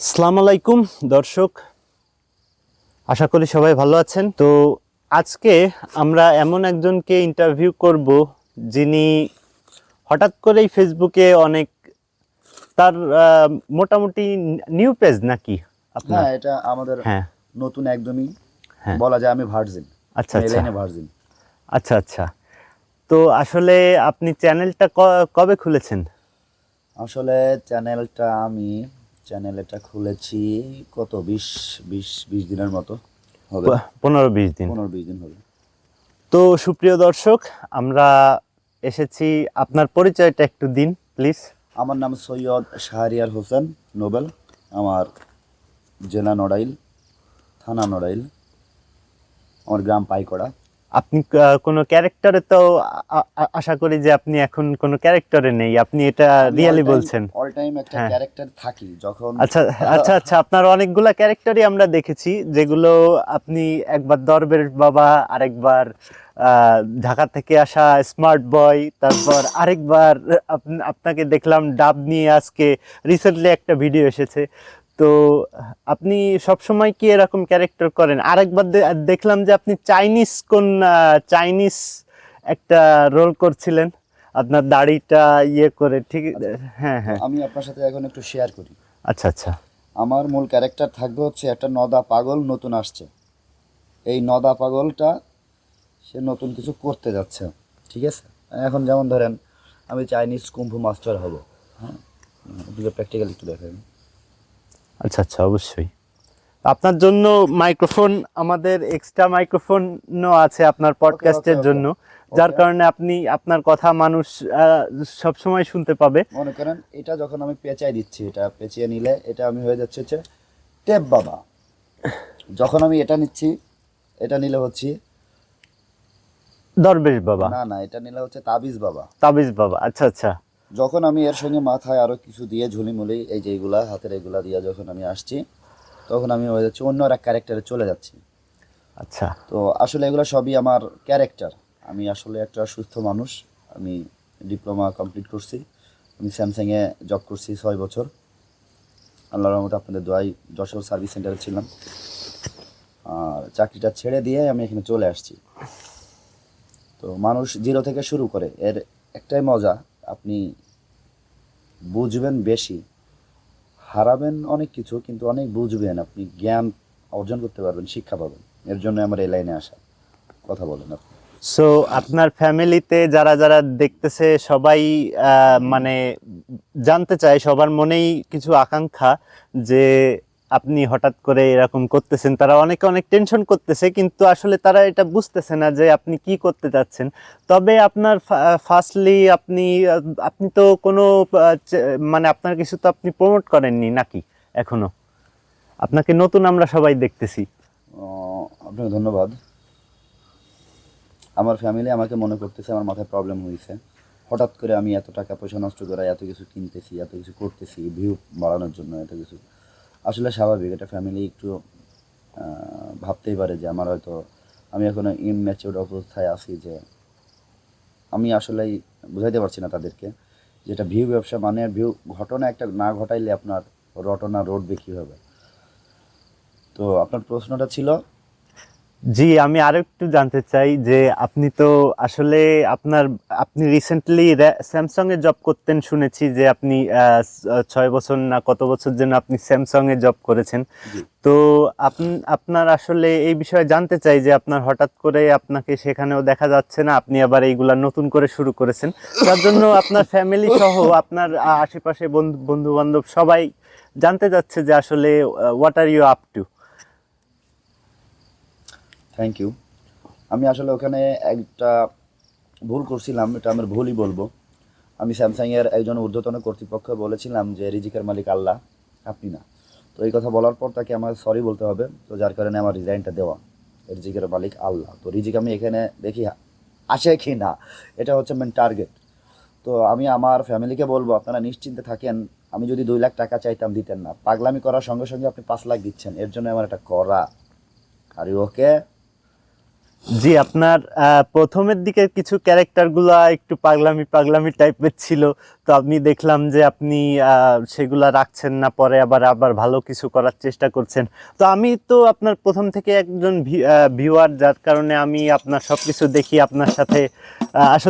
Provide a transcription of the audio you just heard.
আসসালামু আলাইকুম দর্শক। আশা করি সবাই ভালো আছেন। তো আজকে আমরা এমন একজনকে ইন্টারভিউ করব যিনি হঠাৎ করেই ফেসবুকে অনেক তার মোটামুটি নিউ পেজ নাকি আপনার? হ্যাঁ এটা আমাদের হ্যাঁ। নতুন একদমই হ্যাঁ। বলা যায় আমি ভার্জিন আচ্ছা আচ্ছা। ভার্জিন আচ্ছা আচ্ছা। তো আসলে আপনি চ্যানেলটা কবে খুলেছেন? আসলে চ্যানেলটা আমি চ্যানেলটা খুলেছি কত বিশ বিশ বিশ দিনের মতো হবে। পনেরো বিশ দিন। পনেরো বিশ দিন হবে। তো সুপ্রিয় দর্শক আমরা এসেছি আপনার পরিচয়টা একটু দিন প্লিজ। আমার নাম সৈয়দ শাহরিয়ার হোসেন নোবেল আমার জেলা নড়াইল থানা নড়াইল আমার গ্রাম পাইকড়া। আপনি কোনো ক্যারেক্টারে তো আশা করি যে আপনি এখন কোনো ক্যারেক্টারে নেই। আপনি এটা রিয়েলি বলছেন। অল টাইম একটা হ্যাঁ। ক্যারেক্টার থাকি যখন আচ্ছা আচ্ছা আচ্ছা আপনার অনেকগুলা ক্যারেক্টারই আমরা দেখেছি যেগুলো আপনি একবার দরবের বাবা আরেকবার আহ, ঢাকা থেকে আসা স্মার্ট বয় তারপর আরেকবার আপনাকে দেখলাম ডাব নিয়ে আজকে রিসেন্টলি একটা ভিডিও এসেছে। তো আপনি সবসময় কি এরকম ক্যারেক্টার করেন? আরেকবার দেখলাম যে আপনি চাইনিজ কোন চাইনিজ একটা রোল করছিলেন। আপনার দাড়িটা ইয়ে করে ঠিক হ্যাঁ হ্যাঁ। আমি আপনার সাথে এখন একটু শেয়ার করি। আচ্ছা আচ্ছা। আমার মূল ক্যারেক্টার থাকবে হচ্ছে একটা নদা পাগল নতুন আসছে। এই নদা পাগলটা সে নতুন কিছু করতে যাচ্ছে ঠিক আছে? এখন যেমন ধরেন আমি চাইনিজ কুম্ফু মাস্টার হব। হ্যাঁ? প্র্যাকটিক্যাল একটু দেখাই। আচ্ছা আচ্ছা অবশ্যই। আপনার জন্য মাইক্রোফোন আমাদের এক্সট্রা মাইক্রোফোনও আছে আপনার পডকাস্টের জন্য। যার কারণে আপনি আপনার কথা মানুষ সব সময় শুনতে পাবে। মনে করেন এটা যখন আমি পেঁচাই দিচ্ছি এটা পেঁচিয়ে নিলে এটা আমি হয়ে যাচ্ছে হচ্ছে টেপ বাবা। যখন আমি এটা নিচ্ছি এটা নিলে হচ্ছে দরবেশ বাবা। না না এটা নিলে হচ্ছে তাবিজ বাবা। তাবিজ বাবা আচ্ছা আচ্ছা। যখন আমি এর সঙ্গে মাথায় আরও কিছু দিয়ে ঝুলিমুলি এই যে এইগুলা হাতের এগুলা দিয়ে যখন আমি আসছি তখন আমি হয়ে যাচ্ছি অন্য এক ক্যারেক্টারে চলে যাচ্ছি। আচ্ছা। তো আসলে এগুলো সবই আমার ক্যারেক্টার আমি আসলে একটা সুস্থ মানুষ। আমি ডিপ্লোমা কমপ্লিট করছি। আমি স্যামসাংয়ে জব করছি ছয় বছর। আল্লাহর রহমতে আপনাদের দোয়াই যশোর সার্ভিস সেন্টারে ছিলাম। আর চাকরিটা ছেড়ে দিয়ে আমি এখানে চলে আসছি। তো মানুষ জিরো থেকে শুরু করে এর একটাই মজা আপনি বুঝবেন বেশি, হারাবেন অনেক কিছু, কিন্তু অনেক বুঝবেন, আপনি জ্ঞান অর্জন করতে পারবেন, শিক্ষা পাবেন। এর জন্য আমার এই লাইনে আসা, কথা বলেন আপনি। সো আপনার ফ্যামিলিতে যারা যারা দেখতেছে, সবাই মানে জানতে চায়, সবার মনেই কিছু আকাঙ্ক্ষা যে আপনি হঠাৎ করে এরকম করতেছেন, তারা অনেকে অনেক টেনশন করতেছে, কিন্তু আসলে তারা এটা বুঝতেছে না যে আপনি কি করতে যাচ্ছেন। তবে আপনার ফার্স্টলি আপনি আপনি তো কোনো মানে আপনার কিছু তো আপনি প্রমোট করেননি নাকি এখনও? আপনাকে নতুন আমরা সবাই দেখতেছি। আপনাকে ধন্যবাদ। আমার ফ্যামিলি আমাকে মনে করতেছে আমার মাথায় প্রবলেম হয়েছে হঠাৎ করে আমি এত টাকা পয়সা নষ্ট করে এত কিছু কিনতেছি, এত কিছু করতেছি ভিউ বাড়ানোর জন্য এত কিছু। আসলে স্বাভাবিক, এটা ফ্যামিলি একটু ভাবতেই পারে যে আমার হয়তো আমি এখনও ইনম্যাচিউর অবস্থায় আছি যে আমি আসলেই বুঝাইতে পারছি না তাদেরকে যেটা ভিউ ব্যবসা মানে ভিউ ঘটনা একটা না ঘটাইলে আপনার রটনা রোডবে হবে তো আপনার প্রশ্নটা ছিল জি আমি আরও একটু জানতে চাই যে আপনি তো আসলে আপনার আপনি রিসেন্টলি স্যামসাং এ জব করতেন শুনেছি যে আপনি ছয় বছর না কত বছর যেন আপনি স্যামসাং এ জব করেছেন তো আপনি আপনার আসলে এই বিষয়ে জানতে চাই যে আপনার হঠাৎ করে আপনাকে সেখানেও দেখা যাচ্ছে না আপনি আবার এইগুলা নতুন করে শুরু করেছেন। তার জন্য আপনার ফ্যামিলি সহ আপনার আশেপাশে বন্ধু বান্ধব সবাই জানতে যাচ্ছে যে আসলে what are you up to thank you আমি আসলে ওখানে একটা ভুল করছিলাম, এটা আমার ভুলই বলব। আমি স্যামসাংয়ের একজন ঊর্ধ্বতন কর্তৃপক্ষ বলেছিলাম যে, রিজিকের মালিক আল্লাহ, আপনি না। তো এই কথা বলার পর তাকে আমার সরি বলতে হবে, তো যার কারণে আমার রিজাইনটা দেওয়া। রিজিকের মালিক আল্লাহ। তো রিজিক আমি এখানে দেখি আসে কি না, এটা হচ্ছে মেন টার্গেট তো আমি আমার ফ্যামিলিকে বলব, আপনারা নিশ্চিন্তে থাকেন, আমি যদি দুই লাখ টাকা চাইতাম, দিতেন না। পাগলামি করার সঙ্গে সঙ্গে আপনি পাঁচ লাখ দিচ্ছেন, এর জন্য আমার একটা করা। আর ওকে জি, আপনার প্রথমের দিকে কিছু ক্যারেক্টারগুলো একটু পাগলামি পাগলামি টাইপের ছিল। তো আপনি দেখলাম যে আপনি সেগুলা রাখছেন না, পরে আবার আবার ভালো কিছু করার চেষ্টা করছেন। তো আমি তো আপনার প্রথম থেকে একজন ভিউয়ার যার কারণে আমি আপনার সবকিছু দেখি, আপনার সাথে আসলে